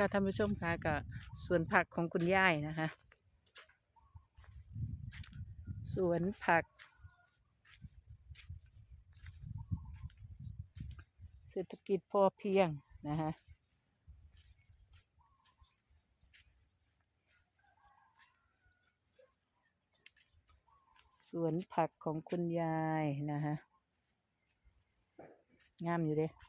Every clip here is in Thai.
ค่ะท่านผู้ชมค่ะกับสวนผักของคุณย่ายนะคะ สวนผัก เศรษฐกิจพอเพียงนะคะสวนผักของคุณยายนะคะงามอยู่เด้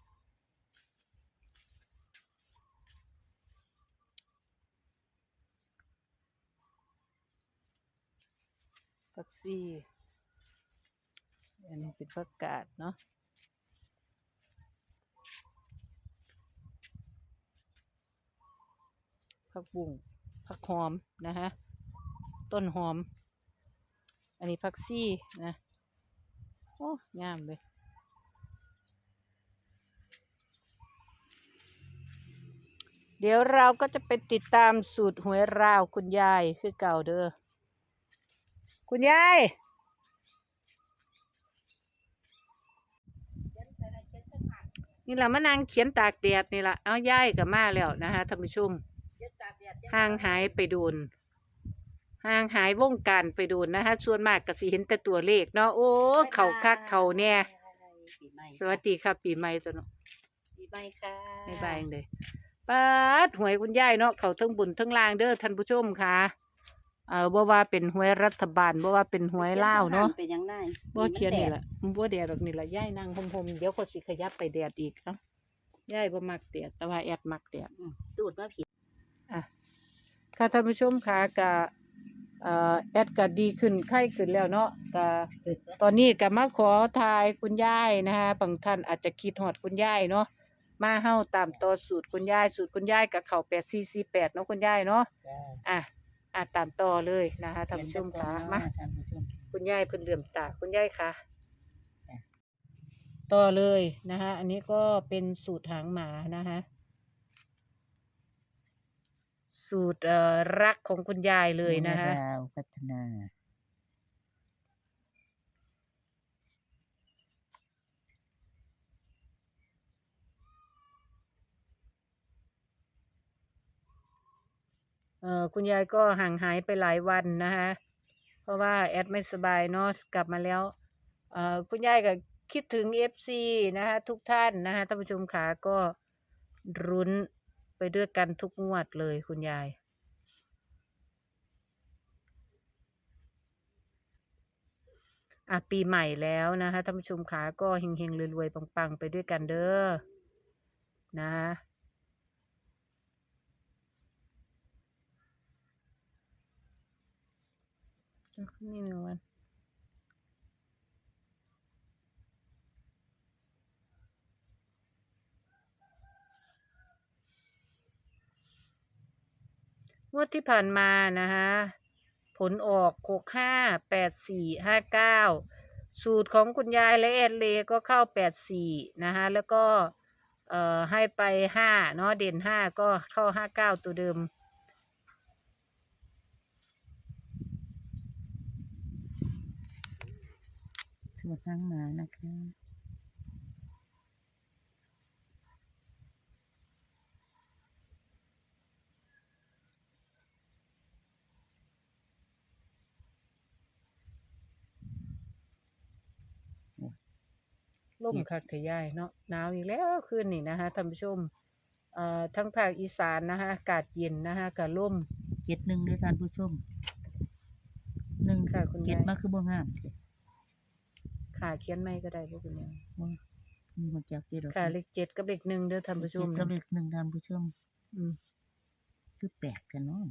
ผักซี่อันนี้เป็นผักกาดเนาะผักบุ้งผักหอมนะฮะ ต้นหอม อันนี้ผักซี่นะ โอ้งามเลยเดี๋ยวเราก็จะไปติดตามสูตรหวยราวคุณยายคือเก่าเด้อ คุณยายนี่แหละมานางเขียนตากแดดนี่แหละเอายายกับมาแล้วนะคะท่านผู้ชมห่างหายไปโดนห่างหายวงการไปโดนนะคะส่วนมากก็สิเห็นแต่ตัวเลขเนาะโอ้เขาคักเขาแน่ปีใหม่สวัสดีครับปีใหม่ตัวเนาะปีใหม่ค่ะบ๊ายบายเลยปัดหวยคุณยายเนาะเขาทั้งบุญทั้งลางเด้อท่านผู้ชมค่ะ เอ่อบ่ว่าเป็นหวยรัฐบาลบ่ว่าเป็นหวยลาวเนาะเป็นยังไงบ่เขียนนี่แหละบ่แดดดอกนี่แหละย่ายนั่งพมๆเดี๋ยวก็สิขยับไปแดดอีกเนาะย่ายบ่มักแดดแต่ว่าแอดมักแดดอืมตูดมาผิดอะค่ะท่านผู้ชมค่ะก็เอ่อแอดก็ดีขึ้นไข้ขึ้นแล้วเนาะก็ตอนนี้ก็มาขอทายคุณยายนะฮะบางท่านอาจจะคิดฮอดคุณยายเนาะมาเฮาตามต่อสูตรคุณยายสูตรคุณยายกับเข้า8448เนาะคุณยายเนาะอะ อะตามต่อเลยนะคะท่านผู้ชมค่ะมาท่านผู้ชมคุณยายเพิ่นเหลื่อมตาคุณยายค่ะจ้ะต่อเลยนะคะอันนี้ก็เป็นสูตรหางหมานะคะสูตรเอ่อรักของคุณยายเลยนะคะดาวพัฒนา เออคุณยายก็ห่างหายไปหลายวันนะคะเพราะว่าแอดไม่สบายเนาะกลับมาแล้วเออคุณยายก็คิดถึงเอฟซีนะคะทุกท่านนะคะท่านผู้ชมขาก็รุ้นไปด้วยกันทุกงวดเลยคุณยายอะปีใหม่แล้วนะคะท่านผู้ชมขาก็เฮงๆรวยๆปังๆ ไปด้วยกันเด้อนะคะเอาขึ้ นี่หนึ่งวันงวดที่ผ่านมานะคะผลออกหกห้าแปดสี่ห้าเก้าสูตรของคุณยายและแอดเลก็เข้าแปดสี่นะคะแล้วก็เอ่อให้ไปห้าเนาะเด่นห้าก็เข้าห้าเก้าตัวเดิม สวดทั้งมานะคะล่มคักเทยายเนาะหนาวอีกแล้วคืนนี่นะคะท่านผู้ชมเอ่อทั้งภาคอีสานนะคะอากาศเย็นนะคะกับล่มเจ็ดหนึ่งด้วยท่านผู้ชมหนึ่งค่ะคุณเจ็ดยาย มาคือบ่งาม ขาเขียนไม่ก็ได้พวกคุณยังบ่มีคนจักเจ็ดหรอกขาเลขเจ็ดกับเลขหนึ่งเด้อท่านผู้ชมเจ็ดกับเลขหนึ่งท่านผู้ชมอืมคือแปลกกันเนาะ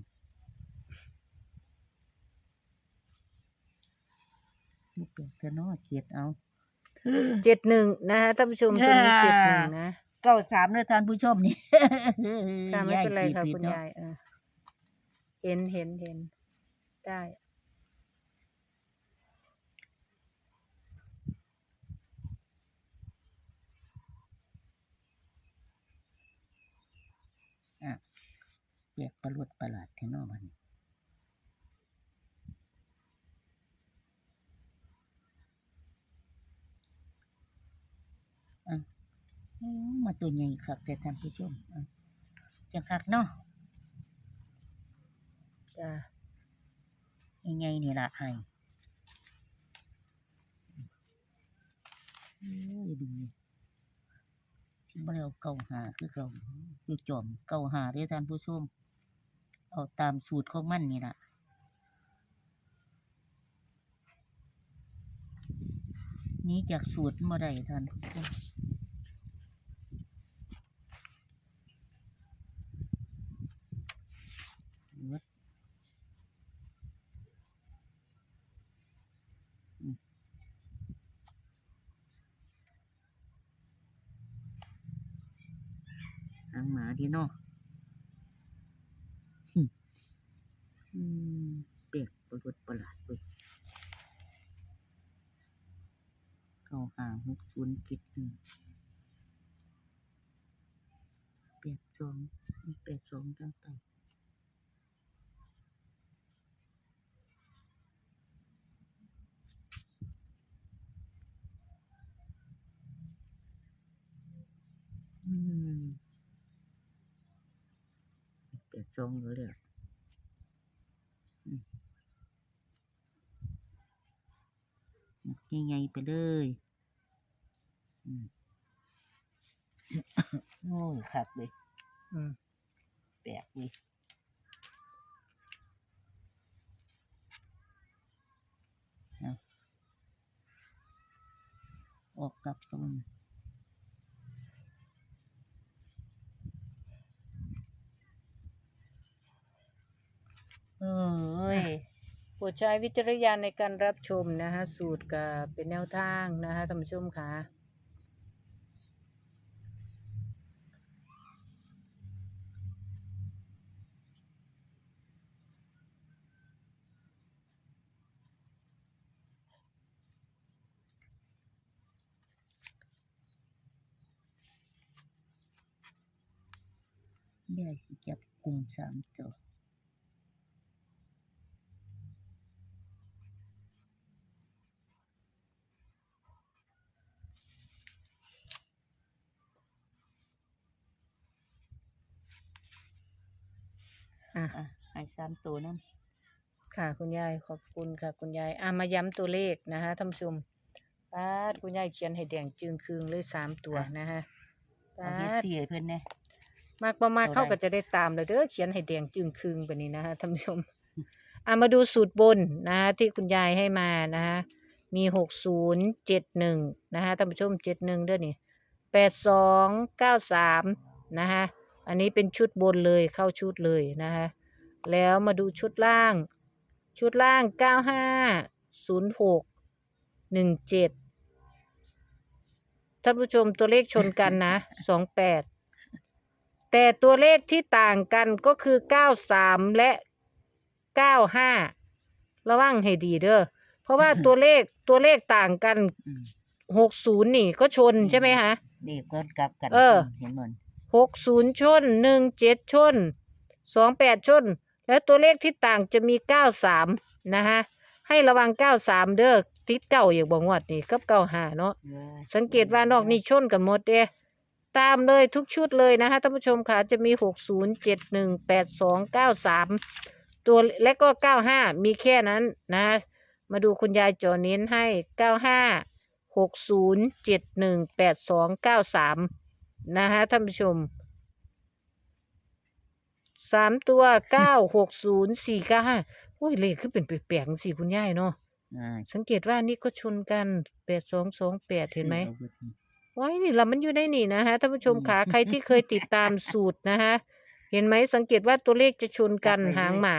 คือแปลกกันเนาะเจ็ดเอาเจ็ดหนึ่งนะคะท่านผู้ชมตัวนี้เจ็ดหนึ่งนะเก้าสามเลยท่านผู้ชมนี่ค่ะไม่เป็นไรค่ะขีดผิดคุณเนายายเออเห็นเห็นเห็นได้ ปลกประหลดประหลาดแท้เนอมันอะอืมมาตัวใหญ่ครับแต่ท่านผู้ชมอะจังคักเนาะจ้ะยังไงนี่ล่ะให้เอ้ยดูสิบ่ได้เอาเก่าหาคือเก่าคือจอมเก่าหาเด้อท่านผู้ชม เอาตามสูตรของมันนี่ละนี้จากสูตรบ่อได้ท่านผู้ชมเบิดอืมหางหมาดีเนาะหึ อืมเปลกประหลาดประหลาดเว้ยเก้าห้าหกศูนย์เจ็ดหนึ่งแปดสองมีแปดสองตั้งไปอืมแปด สองเลยเลยยังไงไปเลยอืมโอ้ยคักเลยอืมแปลกเลยเอาออกกลับตรงเอ้ย โปรดใช้วิจารณญาณในการรับชมนะฮะสูตรก็เป็นแนวทางนะฮะท่านผู้ชมค่ะเดี๋ยวสิจับกลุ่มสามตัว อะ อะให้สามตัวนั่นค่ะ คุณยายขอบคุณค่ะ คุณยายอะมาย้ำตัวเลขนะฮะท่านผู้ชมป้าดคุณยายเขียนให้แดงจึงคืงเลยสามตัวนะฮะเอาป้าเฮ็ดด สี่ให้เพิ่นแหน่ มากประมาณตัวใดเข้าก็จะได้ตามเลยเด้อเขียนให้แดงจึงคืงแบบนี้นะฮะท่านผู้ชมอะมาดูสูตรบนนะฮะที่คุณยายให้มานะฮะมีหกศูนย์เจ็ดหนึ่งนะฮะท่านผู้ชมเจ็ดหนึ่งเด้อนี่แปดสองเก้าสามนะฮะ อันนี้เป็นชุดบนเลยเข้าชุดเลยนะฮะแล้วมาดูชุดล่าง ชุดล่างเก้าห้าศูนย์หกหนึ่งเจ็ดท่านผู้ชมตัวเลขชนกันนะสองแปดแต่ตัวเลขที่ต่างกันก็คือเก้าสามและเก้าห้าระวังให้ดีเด้อ เพราะว่าตัวเลขตัวเลขต่างกันอืมหกศูนย์นี่ก็ชนใช่ไหมคะ นี่ก็กลับกันเออ เห็นมัน หกศูนย์ชนหนึ่งเจ็ดชนสองแปดชน แล้วตัวเลขที่ต่างจะมีเก้าสามนะฮะให้ระวังเก้าสามเด้อติดเก้าอย่างบ่งวดนี่กับเก้าหาเนาะเออสังเกตว่านอกนี่ชนกันหมดเด้ตามเลยทุกชุดเลยนะคะท่านผู้ชมค่ะจะมีหกศูนย์เจ็ดหนึ่งแปดสองเก้าสามตัวและก็เก้าห้ามีแค่นั้นนะมาดูคุณยายจอเน้นให้เก้าห้าหกศูนย์เจ็ดหนึ่งแปดสองเก้าสาม นะฮะท่านผู้ชมสามตัวเก้าหกศูนย์สี่เก้าห้าโอ้ยเลขขึ้นเป็นแปลกๆสิคุณยายเนาะอ่าสังเกตว่านี่ก็ชนกันแปดสองสองแปดเห็นไหมสี่อาบิดนี่ว้ายนี่ละมันอยู่ในนี่นะฮะท่านผู้ชมอืมขาใครที่เคยติดตามสูตรนะฮะเห็นไหมสังเกตว่าตัวเลขจะชนกันกลับไปเลยหางหมา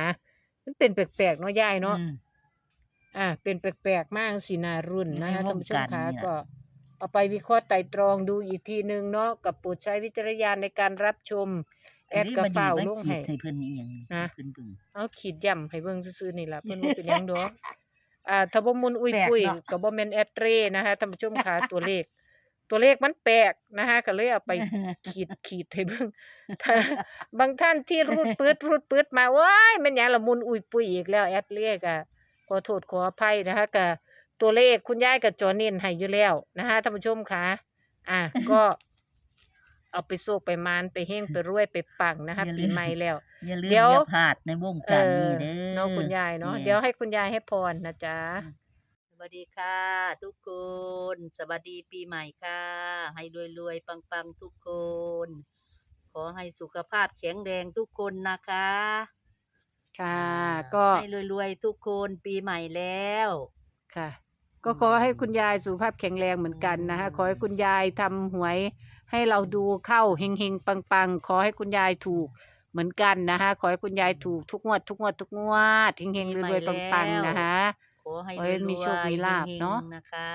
มันเป็นแปลกๆเนาะยายเนาะ อืม อ่าเป็นแปลกๆมากสีนารุ่นนะฮะในวท่านงผู้ชมการขาเนี่ย ก็ เอาไปวิเคราะห์ไตรตรองดูอีกทีหนึ่งเนาะกับโปรดใช้วิจารณญาณในการรับชม แอดกระเฝ้าลงให้ให้เพิ่นอีหยังนะ เพิ่นเบิ่งเอาขีดย่ำให้เบิ่งซื่อๆนี่ล่ะเพิ่นบ่เป็นหยังดอกอ่าถ้าบ่มุนอุ้ยแปลกปุ้ยเนาะก็บ่แม่นแอดเตรนะคะท่านผู้ชมขาตัวเลข ตัวเลขมันแปลกนะคะก็เลยเอาไปขีดขีดให้เบิ่งถ้าบางท่านที่รูดปืดรูดปืดมาว้ายแม่นหยังละมุนอุ้ยปุ้ยอีกแล้วแอดเลขอะขอโทษขออภัยนะคะก็ ตัวเลขคุณยายก็จอเน้นให้อยู่แล้วนะคะท่านผู้ชมค่ะอะก็ เอาไปโชคไปมานไปเฮงไปรวยไปปังนะคะอย่าลืม ปีใหม่แล้ว อย่าลืมเดี๋ยวอย่าพลาดในวงเอการอนี้เด้อ เนาะคุณยายเนาะแม่เดี๋ยวให้คุณยายให้พรนะจ๊ะ สวัสดีค่ะ ทุกคน สวัสดีปีใหม่ค่ะ ให้รวยๆ ปังๆ ทุกคน ขอให้สุขภาพแข็งแรงทุกคนนะคะค่ะอ่าก็ให้รวยๆ ทุกคนปีใหม่แล้ว ค่ะ ก็ขอให้คุณยายสุขภาพแข็งแรงเหมือนกันนะคะอืมขอให้คุณยายทำหวยให้เราดูเข้าเฮงๆปังๆ ขอให้คุณยายถูกเหมือนกันนะคะขอให้คุณยายถูกทุกงวดทุกงวดทุกงวดเฮงๆรวยๆปังๆนะคะ ขอให้ขอให้มีโชคมีลาภรวยๆเนาะฮงๆนะคะ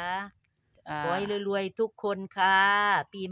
อ่า ขอให้รวยๆทุกคนค่ะปี